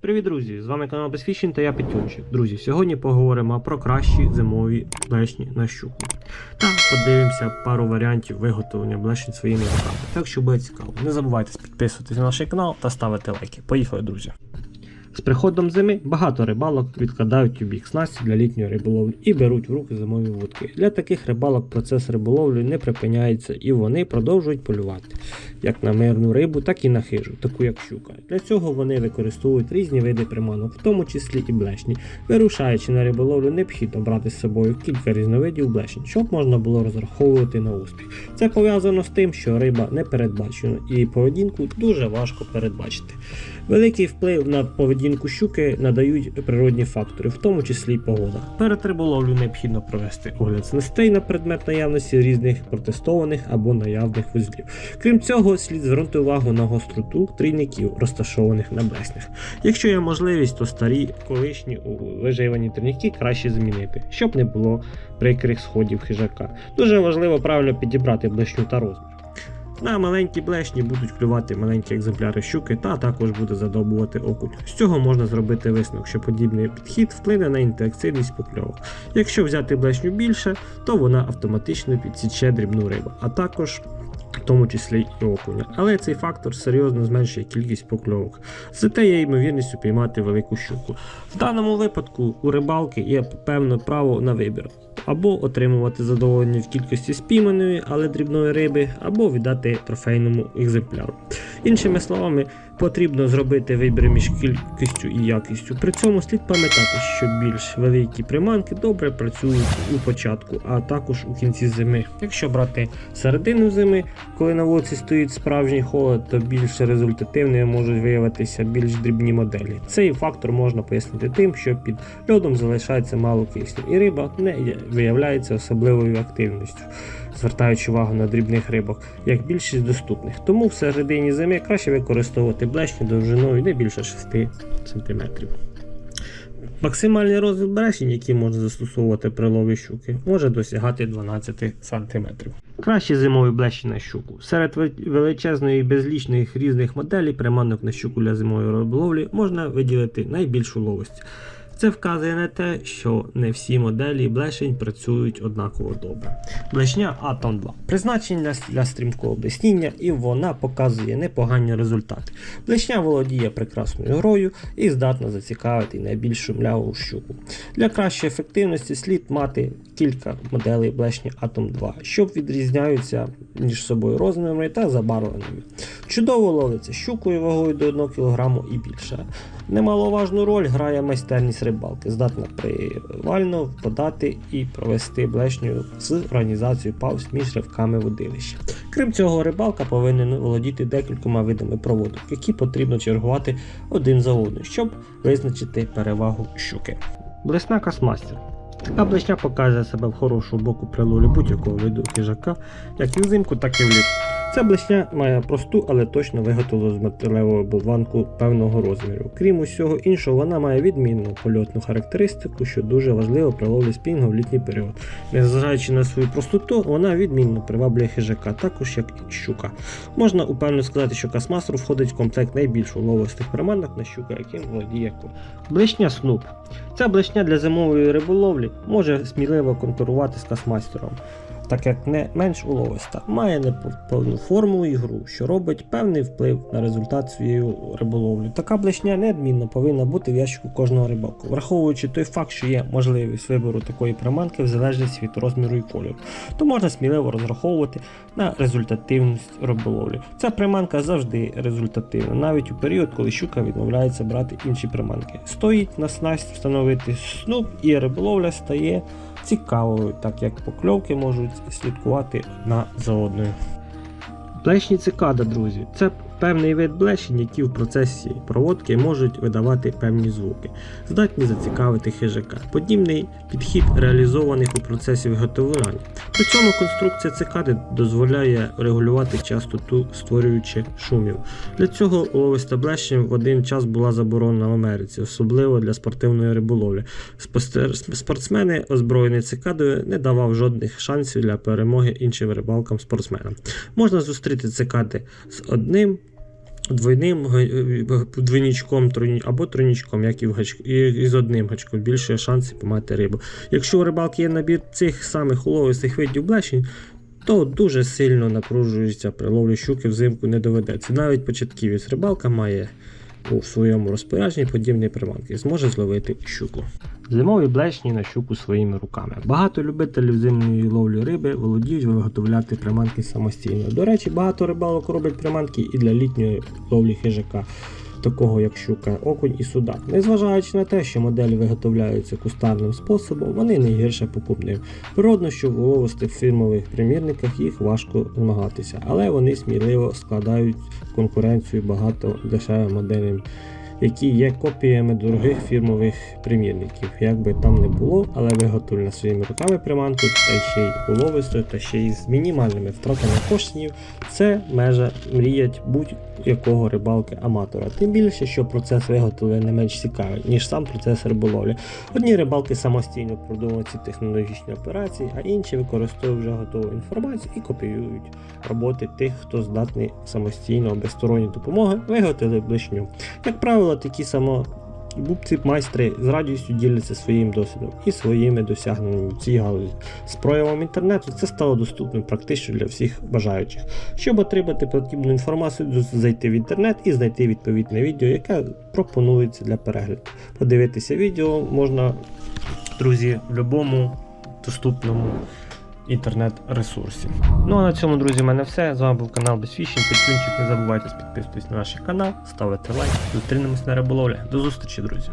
Привіт, друзі! З вами канал Безфішін та я Петюнчик. Друзі, сьогодні поговоримо про кращі зимові блешні на щуку. Та подивимося пару варіантів виготовлення блешень своїми руками. Так що буде цікаво. Не забувайте підписуватись на наш канал та ставити лайки. Поїхали, друзі! З приходом зими багато рибалок відкладають у бік снасті для літньої риболовлі і беруть в руки зимові вудки. Для таких рибалок процес риболовлі не припиняється і вони продовжують полювати як на мирну рибу, так і на хижу, таку як щука. Для цього вони використовують різні види приманок, в тому числі і блешні. Вирушаючи на риболовлю, необхідно брати з собою кілька різновидів блешень, щоб можна було розраховувати на успіх. Це пов'язано з тим, що риба не передбачена і поведінку дуже важко передбачити. Великий вплив на поведінку щуки надають природні фактори, в тому числі й погода. Перед риболовлею необхідно провести огляд снастей на предмет наявності різних протестованих або наявних вузлів. Крім цього, слід звернути увагу на гостроту трійників, розташованих на блеснях. Якщо є можливість, то старі колишні виживані трійники краще змінити, щоб не було прикрих сходів хижака. Дуже важливо правильно підібрати блешню та розмір. На маленькі блешні будуть клювати маленькі екземпляри щуки та також буде задобувати окунь. З цього можна зробити висновок, що подібний підхід вплине на інтеракційність покльовок. Якщо взяти блешню більше, то вона автоматично підсіче дрібну рибу, а також в тому числі і окуня. Але цей фактор серйозно зменшує кількість покльовок. Зате є ймовірність упіймати велику щуку. В даному випадку у рибалки є певне право на вибір. Або отримувати задоволення в кількості спійманої, але дрібної риби, або віддати трофейному екземпляру. Іншими словами, потрібно зробити вибір між кількістю і якістю. При цьому слід пам'ятати, що більш великі приманки добре працюють у початку, а також у кінці зими. Якщо брати середину зими, коли на вулиці стоїть справжній холод, то більш результативними можуть виявитися більш дрібні моделі. Цей фактор можна пояснити тим, що під льодом залишається мало кисню, і риба не виявляється особливою активністю, звертаючи увагу на дрібних рибок, як більшість доступних. Тому в середині зими краще використовувати блешні довжиною не більше 6 см. Максимальний розмір блешень, який можна застосовувати при лові щуки, може досягати 12 см. Кращі зимові блещі на щуку. Серед величезної величезної безлічних різних моделей приманок на щуку для зимової риболовлі можна виділити найбільшу ловість. Це вказує на те, що не всі моделі блешень працюють однаково добре. Блешня Atom 2 призначена для стрімкого блесніння і вона показує непогані результати. Блешня володіє прекрасною грою і здатна зацікавити найбільшу мляву щуку. Для кращої ефективності слід мати кілька моделей блешні Atom 2, що відрізняються між собою розмірами та забарвленнями. Чудово ловиться щукою вагою до 1 кг і більше. Немаловажну роль грає майстерність рибалки, здатна привально подати і провести блешню з організацією пауз між ривками водилища. Крім цього, рибалка повинен володіти декількома видами проводок, які потрібно чергувати один за одним, щоб визначити перевагу щуки. Блесна касмастер. Така блешня показує себе в хорошому боку при ловлі будь-якого виду хижака, як і взимку, так і влітку. Ця блешня має просту, але точно виготовлену з металевого болванку певного розміру. Крім усього іншого, вона має відмінну польотну характеристику, що дуже важливо при ловлі спінгу в літній період. Незважаючи на свою простоту, вона відмінно приваблює хижака, також як і щука. Можна упевнено сказати, що касмастер входить в комплект найбільш уловистих приманок на щука, яким володіє ко. Блешня снуп. Ця блешня для зимової риболовлі може сміливо конкурувати з касмастером так як не менш уловиста, має неповну форму і гру, що робить певний вплив на результат своєї риболовлі. Така блешня неодмінно повинна бути в ящику кожного рибалку, враховуючи той факт, що є можливість вибору такої приманки в залежності від розміру і кольору, то можна сміливо розраховувати на результативність риболовлі. Ця приманка завжди результативна, навіть у період, коли щука відмовляється брати інші приманки. Стоїть на снасть встановити снуп і риболовля стає цікавою, так як покльовки можуть слідкувати одна за одною. Блешні цикада, друзі, це певний вид блешень, які в процесі проводки можуть видавати певні звуки, здатні зацікавити хижака. Подібний підхід реалізований у процесі виготовлення. При цьому конструкція цикади дозволяє регулювати частоту, створюючи шумів. Для цього уловиста блешня в один час була заборонена в Америці, особливо для спортивної риболовлі. Спортсмени, озброєні цикадою, не давав жодних шансів для перемоги іншим рибалкам спортсменам. Можна зустріти цикади з одним двойним га- е, двойничком або тройничком, як і, в гач... і, і з одним гачком, більше шансів помати рибу. Якщо у рибалки є набір цих самих уловистих видів блешень, то дуже сильно напружується при ловлі щуки взимку не доведеться. Навіть початківець рибалка має у своєму розпорядженні подібні приманки зможе зловити щуку. Зимові блешні на щуку своїми руками. Багато любителів зимної ловлі риби володіють виготовляти приманки самостійно. До речі, багато рибалок роблять приманки і для літньої ловлі хижака, такого як щука, окунь і судак. Незважаючи на те, що моделі виготовляються кустарним способом, вони не гірше покупним. Природно, що в фірмових примірниках їх важко змагатися, але вони сміливо складають конкуренцію багато дешевим моделям, які є копіями дорогих фірмових примірників. Як би там не було, але виготовлена своїми руками приманку, та ще й уловистою, та ще й з мінімальними втратами коштів, це межа мріять будь-якого рибалки аматора. Тим більше, що процес виготовлення не менш цікавий, ніж сам процес риболовлі. Одні рибалки самостійно продумують ці технологічні операції, а інші використовують вже готову інформацію і копіюють роботи тих, хто здатний самостійно без сторонньої допомоги виготовити блишню. Як правило, такі само бубці майстри з радістю діляться своїм досвідом і своїми досягненнями в цій галузі. З проявом інтернету це стало доступним практично для всіх бажаючих. Щоб отримати потрібну інформацію, зайти в інтернет і знайти відповідне відео, яке пропонується для перегляду. Подивитися відео можна, друзі, в будь-якому доступному інтернет-ресурсі. Ну а на цьому, друзі, в мене все. З вами був канал Безфішінг. Підписчик, не забувайте підписуватись на наш канал, ставити лайк. Зустрінемось на риболовлі. До зустрічі, друзі!